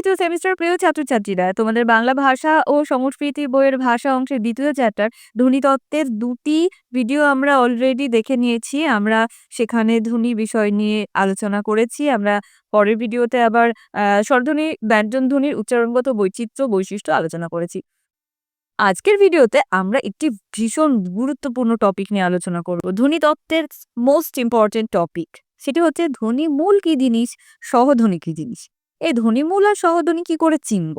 তৃতীয় সেমিস্টার প্রিয় ছাত্রছাত্রীরা। তোমাদের বাংলা ভাষা ও সংস্কৃতি বইয়ের ভাষা অংশের দ্বিতীয় চ্যাপ্টার ধ্বনিতত্ত্বের দুটি ভিডিও আমরা অলরেডি দেখে নিয়েছি। আমরা সেখানে ধ্বনি বিষয় নিয়ে আলোচনা করেছি। আমরা পরের ভিডিওতে আবার স্বরধ্বনি, ব্যঞ্জন ধ্বনির উচ্চারণগত বৈচিত্র্য, বৈশিষ্ট্য আলোচনা করেছি। আজকের ভিডিওতে আমরা একটি ভীষণ গুরুত্বপূর্ণ টপিক নিয়ে আলোচনা করব। ধ্বনিতত্ত্বের মোস্ট ইম্পর্টেন্ট টপিক সেটি হচ্ছে ধ্বনি মূল কি জিনিস? সহধ্বনি কি জিনিস? এই ধ্বনিমূল আর সহধ্বনি কি করে চিনব?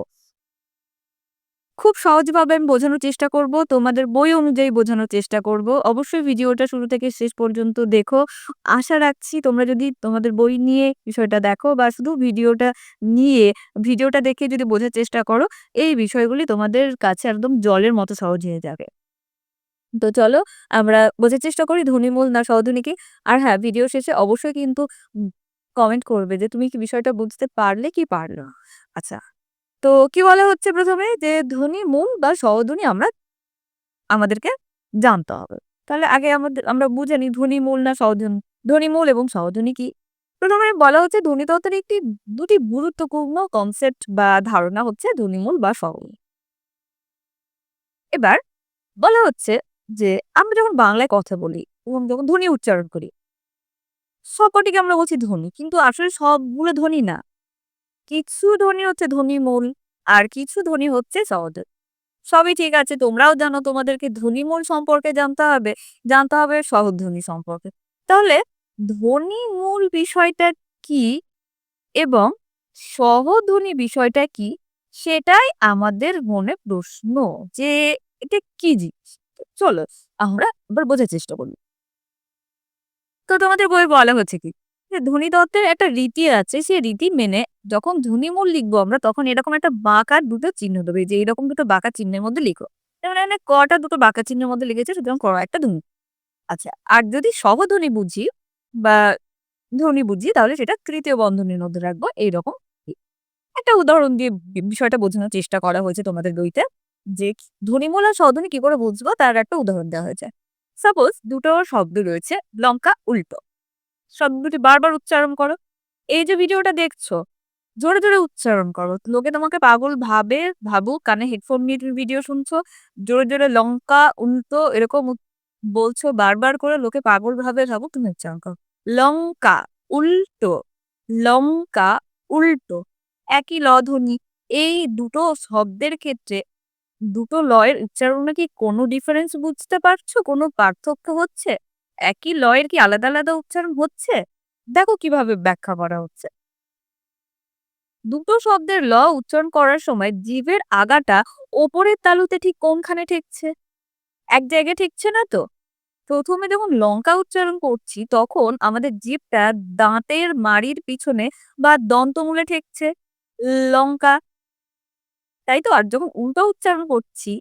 খুব সহজভাবে আমি বোঝানোর চেষ্টা করব, তোমাদের বই অনুযায়ী বোঝানোর চেষ্টা করব। অবশ্যই ভিডিওটা শুরু থেকে শেষ পর্যন্ত দেখো। আশা রাখছি তোমরা যদি তোমাদের বই নিয়ে বিষয়টা দেখো বা শুধু ভিডিওটা নিয়ে ভিডিওটা দেখে যদি বোঝার চেষ্টা করো, এই বিষয়গুলি তোমাদের কাছে একদম জলের মতো সহজ হয়ে যাবে। তো চলো আমরা বোঝার চেষ্টা করি ধ্বনিমূল না সহধ্বনি কি আর হ্যাঁ ভিডিও শেষে অবশ্যই কিন্তু কমেন্ট করবে যে, তুমি কি বিষয়টা বুঝতে পারলে কি পারল আচ্ছা তো কি বলা হচ্ছে প্রথমে? যে ধ্বনি মূল বা সহধ্বনি আমরা, আমাদেরকে জানতে হবে। তাহলে আগে আমাদের, আমরা বুঝে নিই ধ্বনি মূল না সহধ্বনি ধ্বনি মূল এবং সহধ্বনি কি? প্রথমে বলা হচ্ছে ধ্বনিতত্ত্বের একটি, দুটি গুরুত্বপূর্ণ কনসেপ্ট বা ধারণা হচ্ছে ধ্বনিমূল বা সহধ্বনি এবার বলা হচ্ছে যে, আমরা যখন বাংলায় কথা বলি এবং যখন ধ্বনি উচ্চারণ করি সবকটিকে আমরা বলছি ধ্বনি কিন্তু আসলে সবগুলো ধ্বনি না। কিছু ধ্বনি হচ্ছে ধ্বনি মূল, আর কিছু ধ্বনি হচ্ছে সহজ। সবই ঠিক আছে, তোমরাও জানো তোমাদেরকে ধ্বনি মূল সম্পর্কে জানতে হবে জানতে হবে সহধ্বনি সম্পর্কে। তাহলে ধ্বনি মূল বিষয়টা কি এবং সহধ্বনি বিষয়টা কি, সেটাই আমাদের মনে প্রশ্ন। যে এটা কি জিনিস? চলো আমরা এবার বোঝার চেষ্টা করি। তো তোমাদের বই বলা হচ্ছে কি? যে ধ্বনিতত্ত্বের একটা রীতি আছে, সেই রীতি মেনে যখন ধ্বনিমূল লিখব আমরা, তখন এরকম একটা বাঁকা দুটো চিহ্ন দেবে। যে এরকম দুটো বাঁকা চিহ্নের মধ্যে লিখো। যেমন এখানে কটা দুটো বাঁকা চিহ্নের মধ্যে লিখেছে, সুতরাং ক একটা ধ্বনি আচ্ছা আর যদি সহধ্বনি বুঝি বা ধ্বনি বুঝি, তাহলে সেটা তৃতীয় বন্ধনের মধ্যে রাখব, এইরকম। একটা উদাহরণ দিয়ে বিষয়টা বোঝানোর চেষ্টা করা হয়েছে তোমাদের বইতে, যে ধ্বনিমূল আর সহধ্বনি কি করে বুঝব? তার একটা উদাহরণ দেওয়া হয়েছে। সাপোজ দুটো শব্দ রয়েছে, লঙ্কা উল্টো। শব্দটি বারবার উচ্চারণ করো। এই যে ভিডিওটা দেখছ, জোরে জোরে উচ্চারণ করো। লোকে তোমাকে পাগল ভাবে, ভাবুক, কানে হেডফোন নিয়ে তুমি ভিডিও শুনছো, জোরে জোরে লঙ্কা উল্টো এরকম বলছো, বারবার করে লোকে পাগল ভাবে, ভাবুক, তুমি উচ্চারণ করো। লঙ্কা উল্টো লঙ্কা উল্টো, একই লধ্বনি এই দুটো শব্দের ক্ষেত্রে দুটো লয়ের উচ্চারণে কি কোনো ডিফারেন্স বুঝতে পারছ? কোনো পার্থক্য হচ্ছে? একই লয়ের কি আলাদা আলাদা উচ্চারণ হচ্ছে? দেখো কীভাবে ব্যাখ্যা করা হচ্ছে। দুটো শব্দের ল উচ্চারণ করার সময় জীবের আগাটা ওপরের তালুতে ঠিক কোনখানে ঠেকছে? এক জায়গায় ঠেকছে না তো? প্রথমে যখন লঙ্কা উচ্চারণ করছি, তখন আমাদের জীবটা দাঁতের মাড়ির পিছনে বা দন্তমূলে ঠেকছে। লঙ্কা তাই তো? আর যখন উল্টো উচ্চারণ করছি,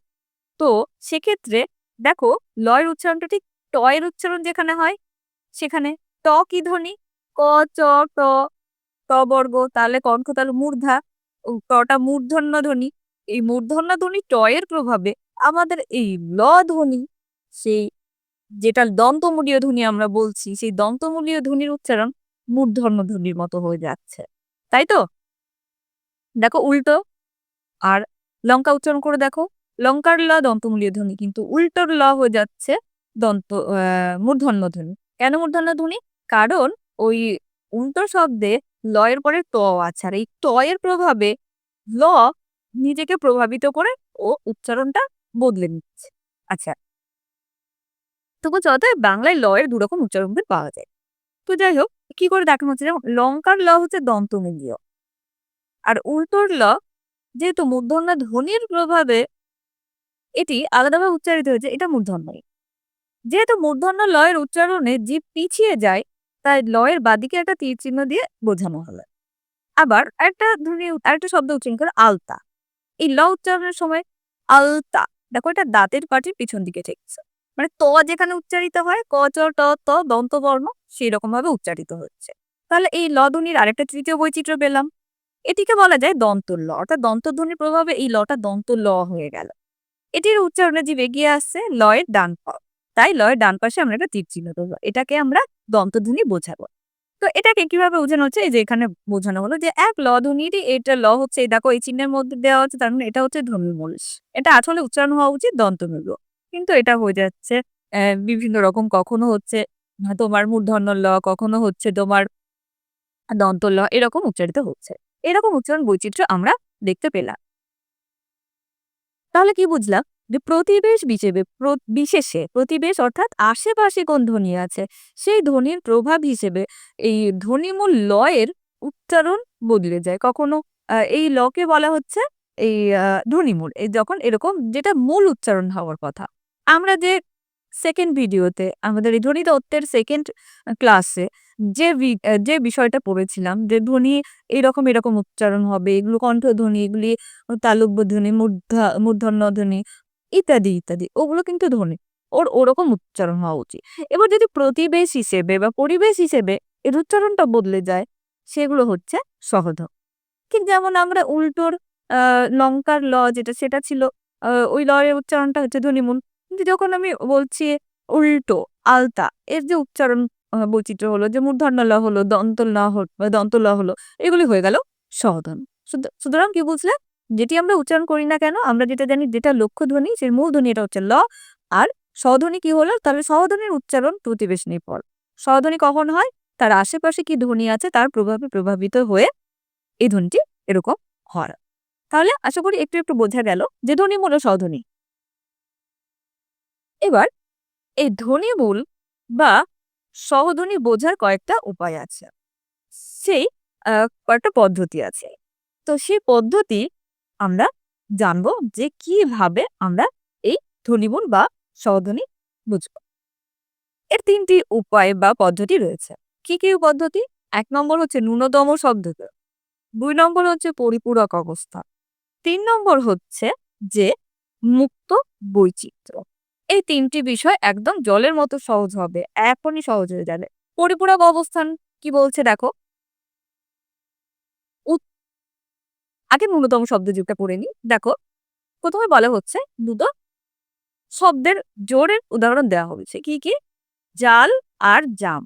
তো সেক্ষেত্রে দেখো, লয়ের উচ্চারণটা ঠিক টয়ের উচ্চারণ যেখানে হয়, সেখানে ট কি ধ্বনি? ক, চ, ট ট বর্গ, তাহলে কণ্ঠ তাহলে মূর্ধা টটা মূর্ধন্য ধ্বনি। এই মূর্ধন্য ধ্বনি টয়ের প্রভাবে আমাদের এই ল ধ্বনি, সেই যেটা দন্তমূলীয় ধ্বনি আমরা বলছি, সেই দন্তমূলীয় ধ্বনির উচ্চারণ মূর্ধন্য ধ্বনির মতো হয়ে যাচ্ছে। তাই তো? দেখো, উল্টো আর লঙ্কা উচ্চারণ করে দেখো। লঙ্কার ল দন্তমূলীয় ধ্বনি, কিন্তু উল্টোর ল হয়ে যাচ্ছে দন্ত মূর্ধন্য ধ্বনি কেন মূর্ধন্য ধ্বনি কারণ ওই উল্টো শব্দে লয়ের পরে ত আছে, আর এই ত এর প্রভাবে ল নিজেকে প্রভাবিত করে ও উচ্চারণটা বদলে নিচ্ছে। আচ্ছা। তবু যত বাংলায় লয়ের দুরকম উচ্চারণ পাওয়া যায়। তো যাই হোক, কি করে দেখানো হচ্ছে? যেমন লঙ্কার ল হচ্ছে দন্তমূলীয়, আর উল্টোর ল যেহেতু মূর্ধন্য ধ্বনির প্রভাবে এটি আলাদাভাবে উচ্চারিত হয়েছে, এটা মূর্ধন্য যেহেতু মূর্ধন্য লয়ের উচ্চারণে জীব পিছিয়ে যায়, তাই লয়ের বাদিকে একটা তীর চিহ্ন দিয়ে বোঝানো হলো। আবার একটা ধ্বনি, আরেকটা শব্দ উচ্চারণ করে আলতা। এই ল উচ্চারণের সময় আলতা, দেখো এটা দাঁতের পাটির পিছন দিকে ঠেকছে। মানে ত যেখানে উচ্চারিত হয়, ক, চ, ট, ত দন্ত বর্ণ সেই রকম ভাবে উচ্চারিত হচ্ছে। তাহলে এই ল ধ্বনির আরেকটা তৃতীয় বৈচিত্র্য পেলাম। এটিকে বলা যায় দন্তর ল অর্থাৎ দন্তধ্বনির প্রভাবে এই লটা দন্ত ল হয়ে গেল এটির উচ্চারণে জীব এগিয়ে আসছে লয়ের ডান তাই লয়ের ডান পাশে আমরা একটা তীর চিহ্ন দেবো এটাকে আমরা দন্তধ্বনি বোঝাবো তো এটাকে কীভাবে বোঝানো হচ্ছে? এই যে এখানে বোঝানো হলো যে এক ল ধ্বনিরই এটা ল হচ্ছে এই দেখো এই চিহ্নের মধ্যে দেওয়া হচ্ছে তার মানে এটা হচ্ছে ধ্বনিমূল। এটা আসলে উচ্চারণ হওয়া উচিত দন্তমিল। কিন্তু এটা হয়ে যাচ্ছে বিভিন্ন রকম কখনো হচ্ছে তোমার মূর্ধন্য ল, কখনো হচ্ছে তোমার দন্ত ল এরকম উচ্চারিত হচ্ছে। এরকম উচ্চারণ বৈচিত্র্য আমরা দেখতে পেলাম। তাহলে কি বুঝলাম? যে প্রতিবেশ প্র বিশেষে প্রতিবেশ অর্থাৎ আশেপাশে কোন ধ্বনি আছে, সেই ধ্বনির প্রভাব হিসেবে এই ধ্বনিমূল লয়ের উচ্চারণ বদলে যায়। কখনো এই লকে বলা হচ্ছে এই ধ্বনিমূল। এই যখন এরকম যেটা মূল উচ্চারণ হওয়ার কথা। আমরা যে সেকেন্ড ভিডিওতে আমাদের এই ধ্বনি তত্ত্বের 2nd আ ক্লাসে যে যে বিষয়টা পড়েছিলাম যে ধ্বনি এরকম, এরকম উচ্চারণ হবে, এগুলো কণ্ঠধ্বনি, এগুলি তালব্য ধ্বনি, মূর্ধা মূর্ধন্য ধ্বনি ইত্যাদি, ইত্যাদি। ওগুলো কিন্তু ধ্বনি। ওর ওরকম উচ্চারণ হওয়া উচিত। এবার যদি প্রতিবেশ হিসেবে বা পরিবেশ হিসেবে এর উচ্চারণটা বদলে যায়, সেগুলো হচ্ছে সহধ। ঠিক যেমন আমরা উল্টোর লঙ্কার ল যেটা সেটা ছিল ওই ল এর উচ্চারণটা হচ্ছে ধ্বনিমূল। যখন আমি বলছি উল্টো, আলতা এর যে উচ্চারণ বৈচিত্র্য হলো যে মূর্ধন্য ল হলো, দন্ত ল দন্ত ল হলো, এগুলি হয়ে গেল সহধন। সুতরাং কি বুঝলে? যেটি আমরা উচ্চারণ করি না কেন? আমরা যেটা জানি যেটা লক্ষ্য ধ্বনি সেই মূল ধ্বনি এটা হচ্ছে ল। আর স্বরধ্বনি কি হলো? তাহলে স্বরধ্বনির উচ্চারণ প্রতিবেশ নির্ভর। স্বরধ্বনি কখন হয়? তার আশেপাশে কি ধ্বনি আছে তার প্রভাবে প্রভাবিত হয়ে এই ধ্বনিটি এরকম হয়। তাহলে আশা করি একটু, একটু বোঝা গেল যে ধ্বনি মূল স্বরধ্বনি। এবার এই ধ্বনি ধ্বনিমূল বা স্বরধ্বনি বোঝার কয়েকটা উপায় আছে। সেই কয়েকটা পদ্ধতি আছে। তো সেই পদ্ধতি আমরা জানব যে কীভাবে আমরা এই ধ্বনিমূল বা স্বরধ্বনি বুঝব। এর তিনটি উপায় বা পদ্ধতি রয়েছে। কি, কি পদ্ধতি? এক নম্বর হচ্ছে ন্যূনতম শব্দকে। দুই নম্বর হচ্ছে পরিপূরক অবস্থা। তিন নম্বর হচ্ছে যে মুক্ত বৈচিত্র্য। এই তিনটি বিষয় একদম জলের মতো সহজ হবে। এখনই সহজ হয়ে যাবে। পরিপূরক অবস্থান কি বলছে দেখো? আগে ন্যূনতম শব্দ যুগটা পড়ে নিই। দেখো, ১ম এ বলা হচ্ছে দুটো শব্দের জোরের উদাহরণ দেওয়া হয়েছে। কি, কি? জাল আর জাম।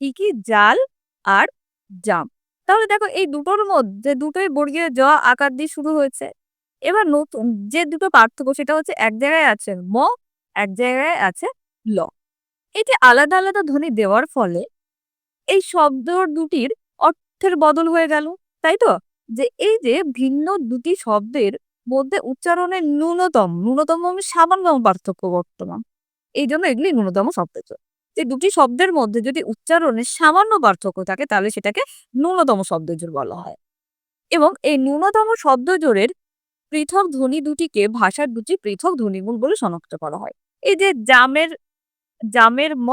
কি, কি? জাল আর জাম। তাহলে দেখো এই দুটোর মধ্যে দুটোই বর্গীয় জ আকার দিয়ে শুরু হয়েছে। এবার নতুন যে দুটো পার্থক্য সেটা হচ্ছে এক জায়গায় আছে ম, এক জায়গায় আছে ল। এটি আলাদা, আলাদা ধ্বনি দেওয়ার ফলে এই শব্দ দুটির অর্থের বদল হয়ে গেল। তাই তো? যে এই যে ভিন্ন দুটি শব্দের মধ্যে উচ্চারণের ন্যূনতম, ন্যূনতম মানে সামান্যতম পার্থক্য বর্তমান। এই জন্য এগুলি ন্যূনতম শব্দজোড়। যে দুটি শব্দের মধ্যে যদি উচ্চারণের সামান্য পার্থক্য থাকে তাহলে সেটাকে ন্যূনতম শব্দজোড় বলা হয়। এবং এই ন্যূনতম শব্দজোড়ের পৃথক ধ্বনি দুটিকে ভাষার দুটি পৃথক ধ্বনিমূল বলে শনাক্ত করা হয়। এই যে জামের জামের ম,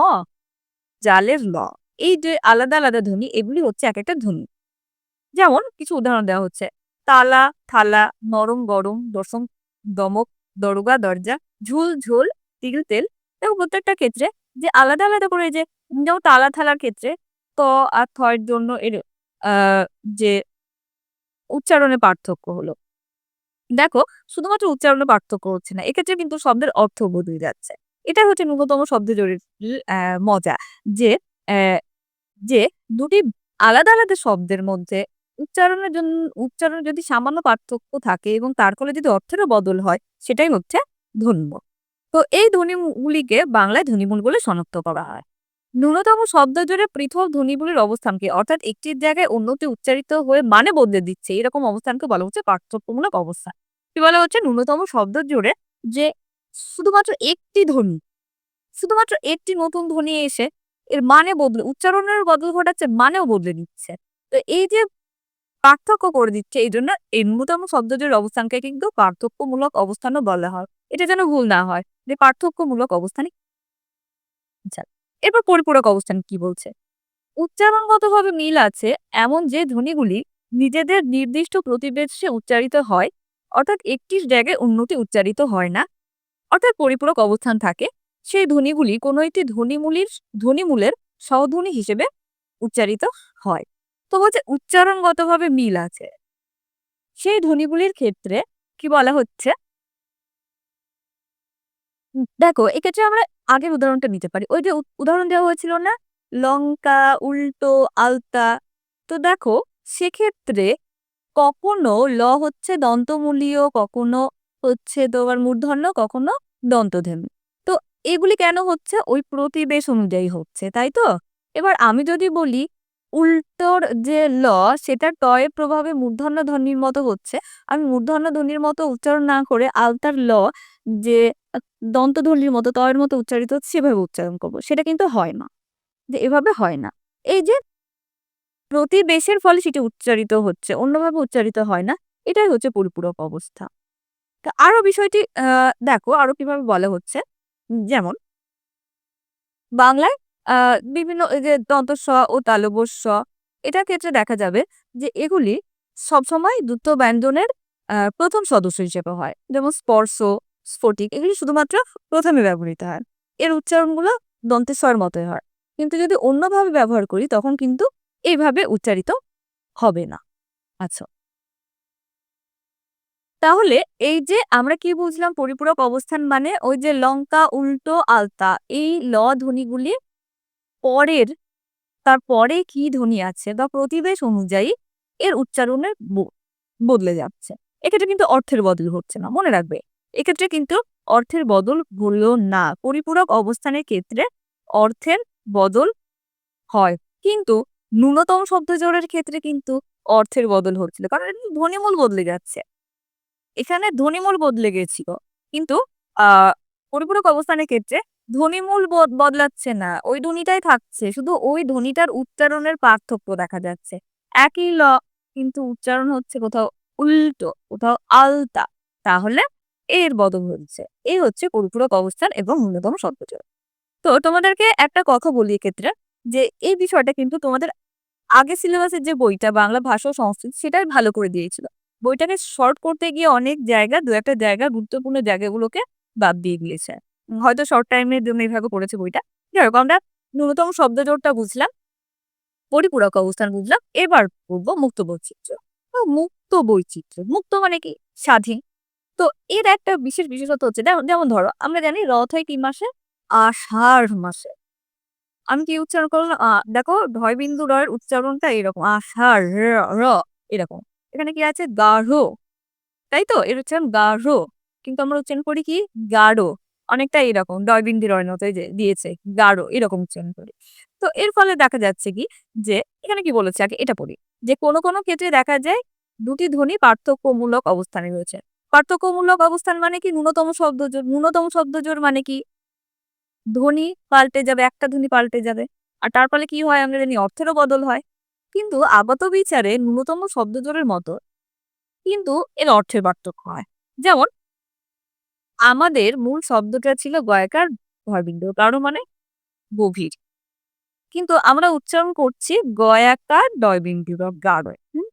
জালের ল। এই যে আলাদা, আলাদা ধ্বনি এগুলি হচ্ছে এক একটা ধ্বনি। যেমন কিছু উদাহরণ দেওয়া হচ্ছে। তালা, থালা, নরম, গরম, দশম, দমক, দরোগা, দরজা, ঝুল, ঝোল, তিল, তেল এবং প্রত্যেকটা ক্ষেত্রে যে আলাদা, আলাদা করে যে যেমন তালা, থালার ক্ষেত্রে ত আর থ এর জন্য এর যে উচ্চারণের পার্থক্য হলো। দেখো শুধুমাত্র উচ্চারণে পার্থক্য হচ্ছে না। এক্ষেত্রে কিন্তু শব্দের অর্থ বদলে যাচ্ছে। এটা হচ্ছে ন্যূনতম শব্দজোড়ের অ্যা মজা। যে যে দুটি আলাদা, আলাদা শব্দের মধ্যে উচ্চারণের জন্য উচ্চারণে যদি সামান্য পার্থক্য থাকে এবং তার ফলে যদি অর্থেরও বদল হয় সেটাই হচ্ছে ধ্বনিমূল। তো এই ধ্বনিগুলিকে বাংলায় ধ্বনিমূল বলে শনাক্ত করা হয়। ন্যূনতম শব্দজোড়ে পৃথক ধ্বনিগুলির অবস্থানকে অর্থাৎ একটির জায়গায় অন্যটি উচ্চারিত হয়ে মানে বদলে দিচ্ছে এরকম অবস্থানকে বলা হচ্ছে পার্থক্যমূলক অবস্থান। কি বলা হচ্ছে? ন্যূনতম শব্দজোড়ে যে শুধুমাত্র একটি ধ্বনি, শুধুমাত্র একটি নতুন ধ্বনি এসে এর মানে বদলে উচ্চারণের বদল ঘটাচ্ছে মানেও বদলে দিচ্ছে। তো এই যে পার্থক্য করে দিচ্ছে এই জন্য এই ন্যূনতম শব্দজোড়ের অবস্থানকে কিন্তু পার্থক্যমূলক অবস্থানও বলা হয়। এটা যেন ভুল না হয় যে পার্থক্যমূলক অবস্থানই আচ্ছা, এরপর পরিপূরক অবস্থান কি বলছে? উচ্চারণগতভাবে মিল আছে এমন যে ধ্বনিগুলি নিজেদের নির্দিষ্ট প্রতিবেশে উচ্চারিত হয়, অর্থাৎ একটি জায়গায় অন্যটি উচ্চারিত হয় না। অর্থাৎ পরিপূরক অবস্থান থাকে। সেই ধ্বনিগুলি কোনো একটি ধ্বনিমূলির, ধ্বনিমূলের সহধ্বনি হিসেবে উচ্চারিত হয়। তো বলছে উচ্চারণগতভাবে মিল আছে। সেই ধ্বনিগুলির ক্ষেত্রে কি বলা হচ্ছে? দেখো, এক্ষেত্রে আমরা আগের উদাহরণটা নিতে পারি। ওই যে উদাহরণ দেওয়া হয়েছিল না? লঙ্কা, উল্টো, আলতা তো দেখো, সেক্ষেত্রে কখনো ল হচ্ছে দন্তমূলীয়, কখনো হচ্ছে তোমার মূর্ধন্য, কখনো দন্তধ্বনি তো এগুলি কেন হচ্ছে ওই প্রতিবেশ অনুযায়ী হচ্ছে, তাই তো এবার আমি যদি বলি উল্টোর যে ল, সেটা টয়ের প্রভাবে মূর্ধন্য ধ্বনির মতো হচ্ছে। আমি মূর্ধন্য ধ্বনির মতো উচ্চারণ না করে আলতার ল, যে দন্তধ্বনির মতো, তয়ের মতো উচ্চারিত হচ্ছে সেভাবে উচ্চারণ করব। সেটা কিন্তু হয় না। যে এভাবে হয় না। এই যে প্রতিবেশের ফলে সেটি উচ্চারিত হচ্ছে, অন্যভাবে উচ্চারিত হয় না, এটাই হচ্ছে পরিপূরক অবস্থা। আরও বিষয়টি দেখো আরও কীভাবে বলা হচ্ছে। যেমন বাংলায় বিভিন্ন এই যে দন্ত স ও তালব্য স এটার ক্ষেত্রে দেখা যাবে যে এগুলি সবসময় দ্রুত ব্যঞ্জনের প্রথম সদস্য হিসেবে হয়। যেমন স্পর্শ, স্ফটিক এগুলি শুধুমাত্র প্রথমে ব্যবহৃত হয়। এর উচ্চারণগুলো দন্তের স্বর মতোই হয়। কিন্তু যদি অন্যভাবে ব্যবহার করি, তখন কিন্তু এইভাবে উচ্চারিত হবে না। আচ্ছা। তাহলে এই যে আমরা কি বুঝলাম? পরিপূরক অবস্থান মানে ওই যে লঙ্কা, উল্টো, আলতা, এই ল ধ্বনিগুলি পরের, তার পরে কি ধ্বনি আছে বা প্রতিবেশ অনুযায়ী এর উচ্চারণের বদলে যাচ্ছে। এক্ষেত্রে কিন্তু অর্থের বদল হচ্ছে না, মনে রাখবে। এক্ষেত্রে কিন্তু অর্থের বদল হলো না, পরিপূরক অবস্থানের ক্ষেত্রে অর্থের বদল হয়। কিন্তু ন্যূনতম শব্দ জোড়ের ক্ষেত্রে কিন্তু অর্থের বদল হচ্ছিল, কারণ এটা ধ্বনিমূল বদলে যাচ্ছে। এখানে ধ্বনিমূল বদলে গেছিল, কিন্তু আহ পরিপূরক অবস্থানের ক্ষেত্রে ধ্বনিমূল বদ- বদলাচ্ছে না, ওই ধ্বনিটাই থাকছে, শুধু ওই ধ্বনিটার উচ্চারণের পার্থক্য দেখা যাচ্ছে। একই ল, কিন্তু উচ্চারণ হচ্ছে কোথাও উল্টো, কোথাও আলতা, তাহলে এর বদল হচ্ছে। এই হচ্ছে পরিপূরক অবস্থান এবং ন্যূনতম শব্দজোড় তো তোমাদেরকে একটা কথা বলি এক্ষেত্রে, যে এই বিষয়টা কিন্তু তোমাদের আগে সিলেবাসের যে বইটা, বাংলা ভাষা ও সংস্কৃতি, সেটাই ভালো করে দিয়েছিল। বইটাকে শর্ট করতে গিয়ে অনেক জায়গা দু একটা জায়গা, গুরুত্বপূর্ণ জায়গাগুলোকে বাদ দিয়ে দিয়েছে। হয়তো শর্ট টাইমের জন্য এইভাবে করেছে বইটা। যাই আমরা ন্যূনতম শব্দজোড়টা বুঝলাম, পরিপূরক অবস্থান বুঝলাম, এবার পড়ব মুক্ত বৈচিত্র্য। মুক্ত বৈচিত্র্য, মুক্ত মানে কি? স্বাধীন। তো এর একটা বিশেষ বিশেষত্ব হচ্ছে, যেমন ধরো, আমরা জানি রথ হয় কি মাসে? আষাঢ় মাসে। আমি কি উচ্চারণ করলাম? দেখো বিন্দু রয়ের উচ্চারণটা এরকম, আষাঢ়, র, এরকম। এখানে কি আছে? গাঢ়। তাই তো এর উচ্চারণ গাঢ়। কিন্তু আমরা উচ্চারণ করি কি? গাঢ়। অনেকটা এরকম ডয় বিন্দু রয়ের মতো এই যে দিয়েছে, গাঢ় এরকম উচ্চারণ করি। তো এর ফলে দেখা যাচ্ছে কি যে, এখানে কি বলেছে? আগে এটা পড়ি। যে কোনো কোনো ক্ষেত্রে দেখা যায় দুটি ধ্বনি পার্থক্যমূলক অবস্থানে রয়েছে। পার্থক্যমূলক অবস্থান মানে কি? ন্যূনতম শব্দজোড় ন্যূনতম শব্দজোড় মানে কি? ধ্বনি পাল্টে যাবে, একটা ধ্বনি পাল্টে যাবে। আর তার ফলে কি হয়? আমরা জানি অর্থেরও বদল হয়। কিন্তু আপাত বিচারে ন্যূনতম শব্দজোড়ের মতো কিন্তু এর অর্থের পার্থক্য হয়। যেমন আমাদের মূল শব্দটা ছিল গয়কার ভয়বিন্দু কারণ মানে গভীর। কিন্তু আমরা উচ্চারণ করছি গয়াকার ডয়বিন্দু বা হুম?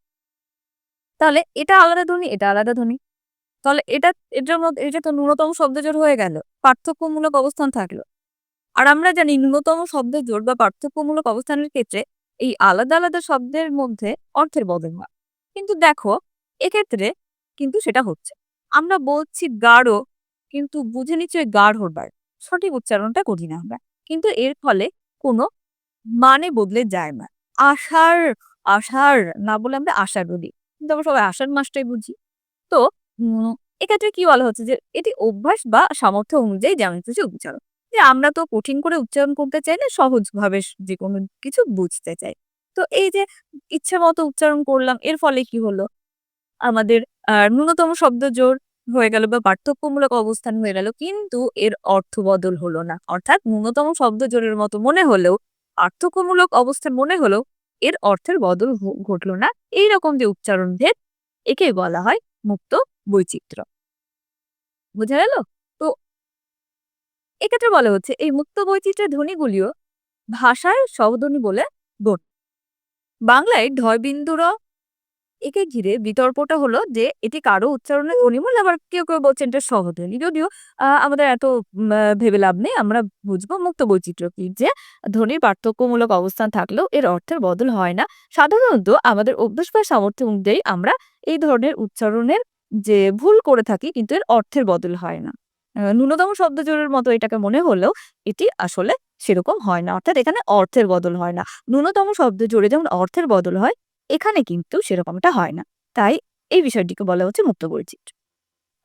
তাহলে এটা আলাদা ধ্বনি, এটা আলাদা ধ্বনি। তাহলে এটা, এটার মধ্যে, এটা তো ন্যূনতম শব্দজোড় হয়ে গেল, পার্থক্যমূলক অবস্থান থাকল। আর আমরা জানি ন্যূনতম শব্দের জোড় বা পার্থক্যমূলক অবস্থানের ক্ষেত্রে এই আলাদা আলাদা শব্দের মধ্যে অর্থের বদল হয়। কিন্তু দেখো, এক্ষেত্রে কিন্তু সেটা হচ্ছে। আমরা বলছি গাঢ় কিন্তু বুঝে নিচ্ছি ওই গাঢ়র বার সঠিক উচ্চারণটা করি না আমরা কিন্তু এর ফলে কোনো মানে বদলে যায় না। আষাঢ় আষাঢ় না বলে আমরা আষাঢ় বলি। কিন্তু আমরা সবাই আষাঢ় মাসটাই বুঝি। তো এক্ষেত্রে কি বলা হচ্ছে যে, এটি অভ্যাস বা সামর্থ্য অনুযায়ী যেমন কিছু উচ্চারণ। যে আমরা তো কঠিন করে উচ্চারণ করতে চাই না, সহজভাবে যে কোনো কিছু বুঝতে চাই। তো এই যে ইচ্ছে মতো উচ্চারণ করলাম, এর ফলে কি হলো? আমাদের ন্যূনতম শব্দ জোর হয়ে গেল বা পার্থক্যমূলক অবস্থান হয়ে গেল, কিন্তু এর অর্থ বদল হলো না। অর্থাৎ ন্যূনতম শব্দ জোরের মতো মনে হলেও, পার্থক্যমূলক অবস্থান মনে হলেও এর অর্থের বদল ঘটলো না। এই রকম যে উচ্চারণ ভেদ, একে বলা হয় মুক্ত বৈচিত্র্য। বোঝা গেল? তো এক্ষেত্রে বলা হচ্ছে, এই মুক্ত বৈচিত্র্যের ধ্বনিগুলিও ভাষায় সহধ্বনি বলে গণ্য। বাংলায় ঢয় বিন্দুর একে ঘিরে বিতর্কটা হলো যে, এটি কারও উচ্চারণের ধ্বনিমূল আবার কেউ কেউ বলছেন এটা সহধ্বনি যদিও আমাদের এত ভেবে লাভ নেই। আমরা বুঝব মুক্ত বৈচিত্র্য কি? যে, ধ্বনির পার্থক্যমূলক অবস্থান থাকলেও এর অর্থের বদল হয় না। সাধারণত আমাদের অভ্যাস বা সামর্থ্য অনুযায়ী আমরা এই ধরনের উচ্চারণের যে, ভুল করে থাকি কিন্তু এর অর্থের বদল হয় না। ন্যূনতম শব্দজোড়ের মতো এটাকে মনে হলেও এটি আসলে সেরকম হয় না। অর্থাৎ এখানে অর্থের বদল হয় না। ন্যূনতম শব্দ জোড়ে যেমন অর্থের বদল হয় এখানে কিন্তু সেরকমটা হয় না। তাই এই বিষয়টিকে বলা হচ্ছে মুক্ত বৈচিত্র্য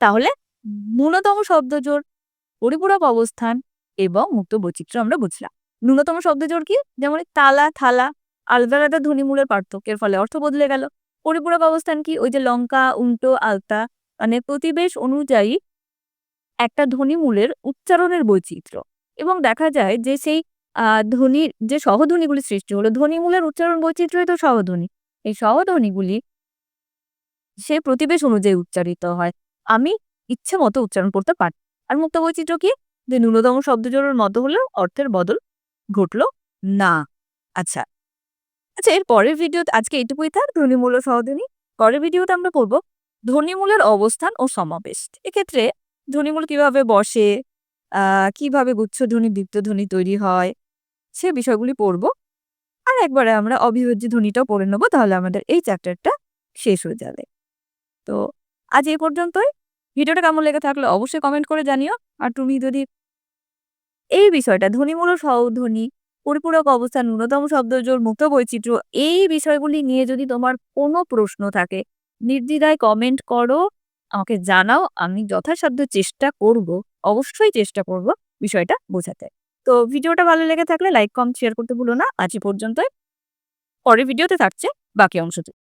তাহলে ন্যূনতম শব্দজোড় পরিপূরক অবস্থান এবং মুক্ত বৈচিত্র্য আমরা বুঝলাম। ন্যূনতম শব্দজোড় কি? যেমন তালা, থালা, আলাদা আলাদা ধ্বনিমূলের পার্থক্যের ফলে অর্থ বদলে গেল। পরিপূরক অবস্থান কি? ওই যে লঙ্কা, উল্টো, আলতা মানে প্রতিবেশ অনুযায়ী একটা ধ্বনিমূলের উচ্চারণের বৈচিত্র্য। এবং দেখা যায় যে সেই, আহ, ধ্বনির যে সহধ্বনিগুলি সৃষ্টি হলো ধ্বনিমূলের উচ্চারণ বৈচিত্র্যই তো সহধ্বনি। এই সহধ্বনিগুলি সে প্রতিবেশ অনুযায়ী উচ্চারিত হয়। আমি ইচ্ছে মতো উচ্চারণ করতে পারি। আর মুক্ত বৈচিত্র্য কি? যে ন্যূনতম শব্দজোড়ের মতো হলেও অর্থের বদল ঘটলো না। আচ্ছা। আচ্ছা এর পরের ভিডিও আজকে এইটুকুই থাক। ধ্বনিমূল সহধ্বনি পরের ভিডিওতে আমরা পড়ব ধ্বনিমূলের অবস্থান ও সমাবেশ। এক্ষেত্রে ধ্বনিমূল কীভাবে বসে? কীভাবে গুচ্ছধ্বনি দীপ্তধ্বনি তৈরি হয়? সে বিষয়গুলি পড়ব। আর একবারে আমরা অবিভাজ্য ধ্বনিটাও পড়ে নেব, তাহলে আমাদের এই চ্যাপ্টারটা শেষ হয়ে যাবে। তো আজ এই পর্যন্তই। ভিডিওটা কেমন লেগে থাকলে অবশ্যই কমেন্ট করে জানিও। আর তুমি যদি এই বিষয়টা ধ্বনিমূল ও সহধ্বনি পরিপূরক অবস্থান, ন্যূনতম শব্দজোড় মুক্ত বৈচিত্র্য এই বিষয়গুলি নিয়ে যদি তোমার কোনো প্রশ্ন থাকে, নির্দ্বিধায় কমেন্ট করো, আমাকে জানাও, আমি যথাসাধ্য চেষ্টা করব, অবশ্যই চেষ্টা করব বিষয়টা বোঝাতে। তো ভিডিওটা ভালো লেগে থাকলে লাইক কম শেয়ার করতে ভুলো না। আজ পর্যন্ত পরের ভিডিওতে থাকছে বাকি অংশটি।